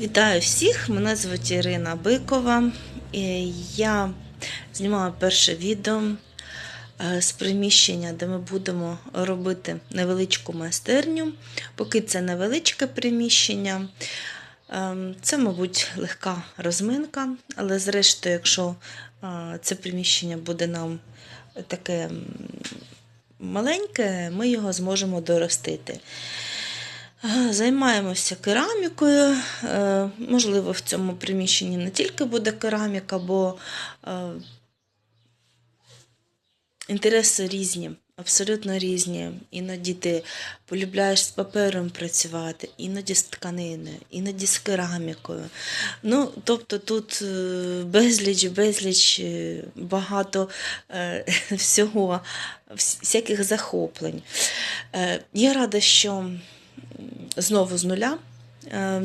Вітаю всіх! Мене звуть Ірина Бикова. І Я знімаю перше відео е, з приміщення, де ми будемо робити невеличку майстерню. Поки це невеличке приміщення. Ем, Це, мабуть, легка розминка, але зрештою, якщо е, це приміщення буде нам таке маленьке, ми його зможемо доростити. Займаємося керамікою. Е, Можливо, в цьому приміщенні не тільки буде кераміка, бо е, інтереси різні, абсолютно різні. Іноді ти полюбляєш з папером працювати, іноді з тканиною, іноді з керамікою. Ну, тобто тут е, безліч, безліч, багато всього, всяких захоплень. Я рада, що знову з нуля. Е,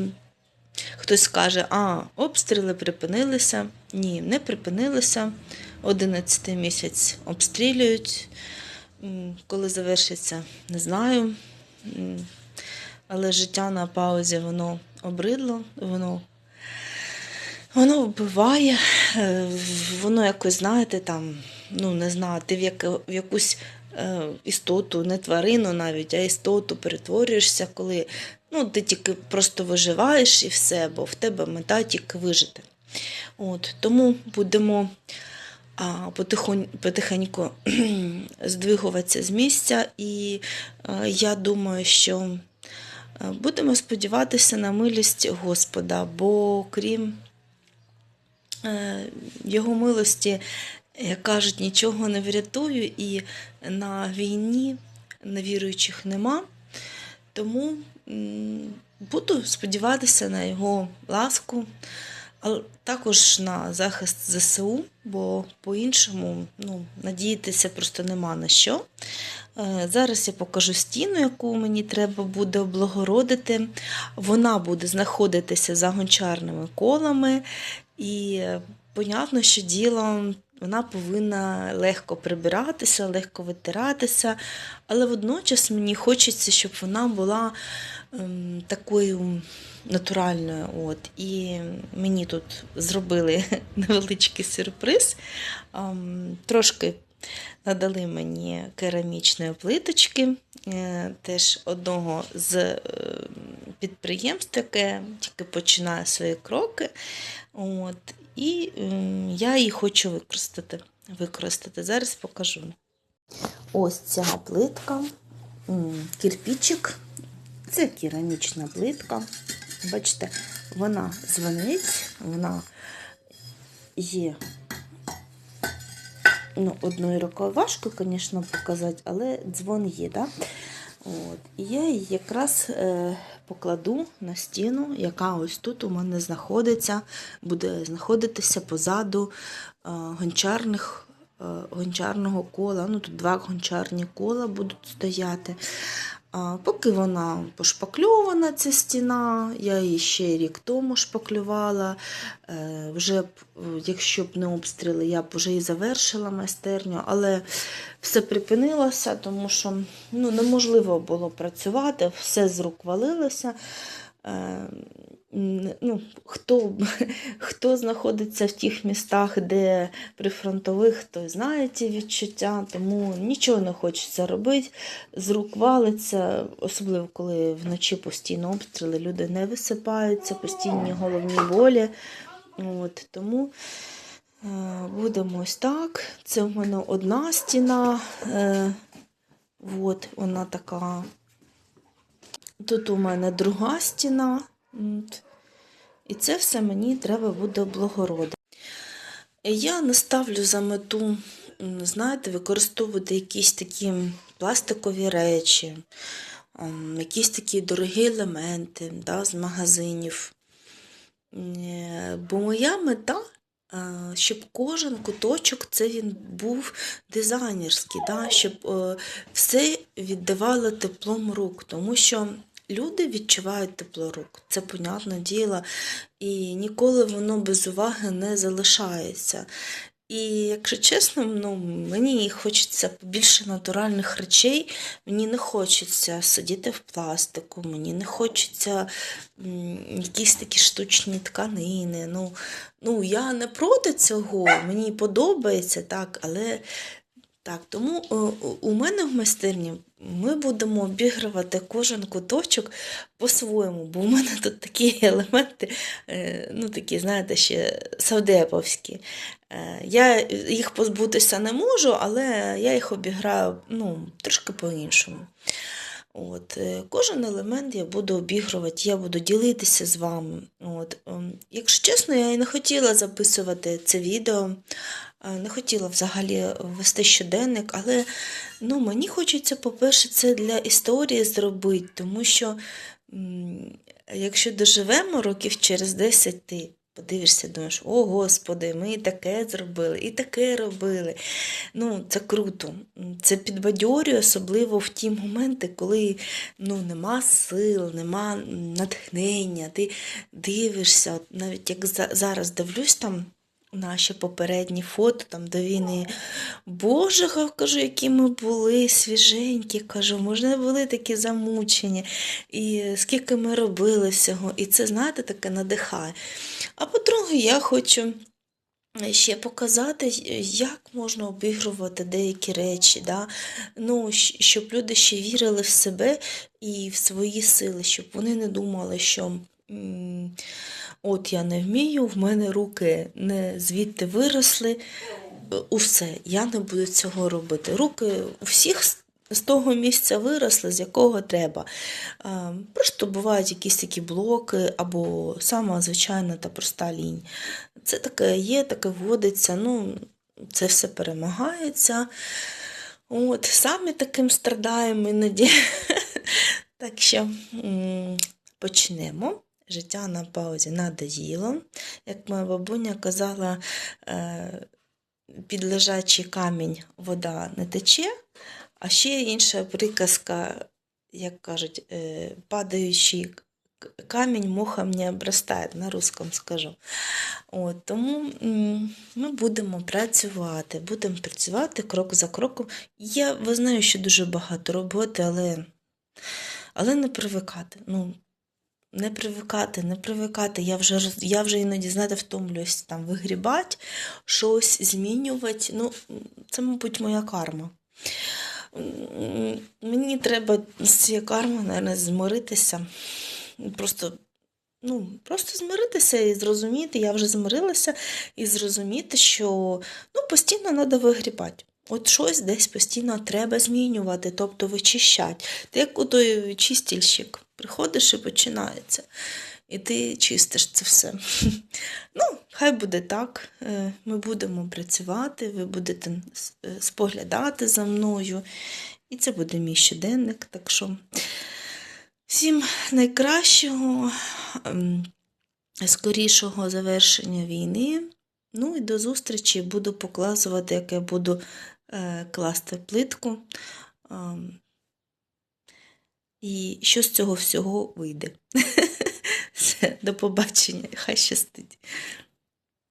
Хтось скаже, а, обстріли припинилися. Ні, не припинилися. 11 місяць обстрілюють. Коли завершиться, не знаю. Але життя на паузі воно обридло, воно, воно вбиває, е, воно якось, знаєте, там, ну не знаю, ти в, яку, в якусь істоту, не тварину навіть, а істоту перетворюєшся, коли ну, ти тільки просто виживаєш і все, бо в тебе мета тільки вижити. От, тому будемо а, потихеньку здвигуватися з місця, і е, я думаю, що е, будемо сподіватися на милість Господа, бо крім е, Його милості, як кажуть, нічого не врятую, і на війні невіруючих нема. Тому буду сподіватися на його ласку, а також на захист ЗСУ, бо по-іншому ну, надіятися просто нема на що. Е, Зараз я покажу стіну, яку мені треба буде облагородити. Вона буде знаходитися за гончарними колами, і е, понятно, що діло вона повинна легко прибиратися, легко витиратися, але водночас мені хочеться, щоб вона була ем, такою натуральною. От. І мені тут зробили невеличкий сюрприз. Ем, трошки надали мені керамічної плиточки, е, теж одного з е, підприємств, яке тільки починає свої кроки. От, і я її хочу використати. використати. Зараз покажу. Ось ця плитка, м, кирпичик. Це керамічна плитка. Бачите, вона дзвонить, вона є ну, одною рукою важко, звісно, показати, але дзвон є. Да? От. Я її якраз е, покладу на стіну, яка ось тут у мене знаходиться, буде знаходитися позаду е, гончарних, е, гончарного кола. Ну, Тут два гончарні кола будуть стояти. Поки вона пошпакльована, ця стіна, я її ще рік тому шпаклювала. Е, Вже б, е, якщо б не обстріли, я б вже і завершила майстерню, але все припинилося, тому що ну, неможливо було працювати, все з рук валилося. Ну, хто, хто знаходиться в тих містах, де прифронтових, той знає ці відчуття, тому нічого не хочеться робити, з рук валиться, особливо коли вночі постійно обстріли, люди не висипаються, постійні головні болі. От, тому е, будемо ось так. Це в мене одна стіна. Е, от, вона така. Тут у мене друга стіна. От. І це все мені треба буде облагородити. Я не ставлю за мету, знаєте, використовувати якісь такі пластикові речі, ем, якісь такі дорогі елементи да, з магазинів. Е, Бо моя мета, е, щоб кожен куточок це він був дизайнерський, да, щоб е, все віддавало теплом рук, тому що люди відчувають тепло рук, це понятне діло, і ніколи воно без уваги не залишається. І якщо чесно, ну, мені хочеться більше натуральних речей, мені не хочеться сидіти в пластику, мені не хочеться якісь такі штучні тканини. Ну, ну, я не проти цього, мені подобається, так, але так, тому е, у мене в майстерні ми будемо обігрувати кожен куточок по-своєму, бо у мене тут такі елементи, е, ну такі, знаєте, ще савдеповські. Е, Я їх позбутися не можу, але я їх обіграю ну, трошки по-іншому. От, е, Кожен елемент я буду обігрувати, я буду ділитися з вами. От, ем, Якщо чесно, я і не хотіла записувати це відео, е, не хотіла взагалі вести щоденник, але ну, мені хочеться, по-перше, це для історії зробити, тому що якщо доживемо років через 10, ти подивишся, думаєш, о Господи, ми і таке зробили, і таке робили. Ну, Це круто. Це підбадьорює, особливо в ті моменти, коли ну, нема сил, нема натхнення, ти дивишся, От навіть як зараз дивлюсь там. Наші попередні фото там до війни. Боже, кажу, які ми були свіженькі, кажу, можна були такі замучені, і скільки ми робили всього. І це, знаєте, таке надихає. А по-друге, я хочу ще показати, як можна обігрувати деякі речі, да? ну, щоб люди ще вірили в себе і в свої сили, щоб вони не думали, що. От я не вмію, в мене руки не звідти виросли. Усе, я не буду цього робити. Руки у всіх з того місця виросли, з якого треба. Просто бувають якісь такі блоки або сама звичайна та проста лінь. Це таке є, таке вводиться, ну, це все перемагається. От, самі таким страдаємо іноді. Так що почнемо. Життя на паузі надоїло. Як моя бабуня казала, е, під лежачий камінь вода не тече, а ще інша приказка, як кажуть, е, падаючий камінь мухом не обростає, на русском скажу. От, тому ми будемо працювати, будемо працювати крок за кроком. Я визнаю, що дуже багато роботи, але, але не привикати. Ну, не привикати, не привикати. Я вже, я вже іноді, знаєте, втомлююсь там вигрібати, щось змінювати. Ну, це, мабуть, моя карма. Мені треба з цією кармою, мабуть, змиритися. Просто, ну, просто змиритися і зрозуміти, я вже змирилася, і зрозуміти, що ну, постійно треба вигрібати. От щось десь постійно треба змінювати, тобто вичищати. Ти як у той чистільщик, приходиш і починається. І ти чистиш це все. Ну, хай буде так. Е, Ми будемо працювати, ви будете е, споглядати за мною. І це буде мій щоденник. Так що всім найкращого, ем, скорішого завершення війни. Ну і до зустрічі буду показувати, як я буду е, класти плитку. І що з цього всього вийде. Все, до побачення, хай щастить.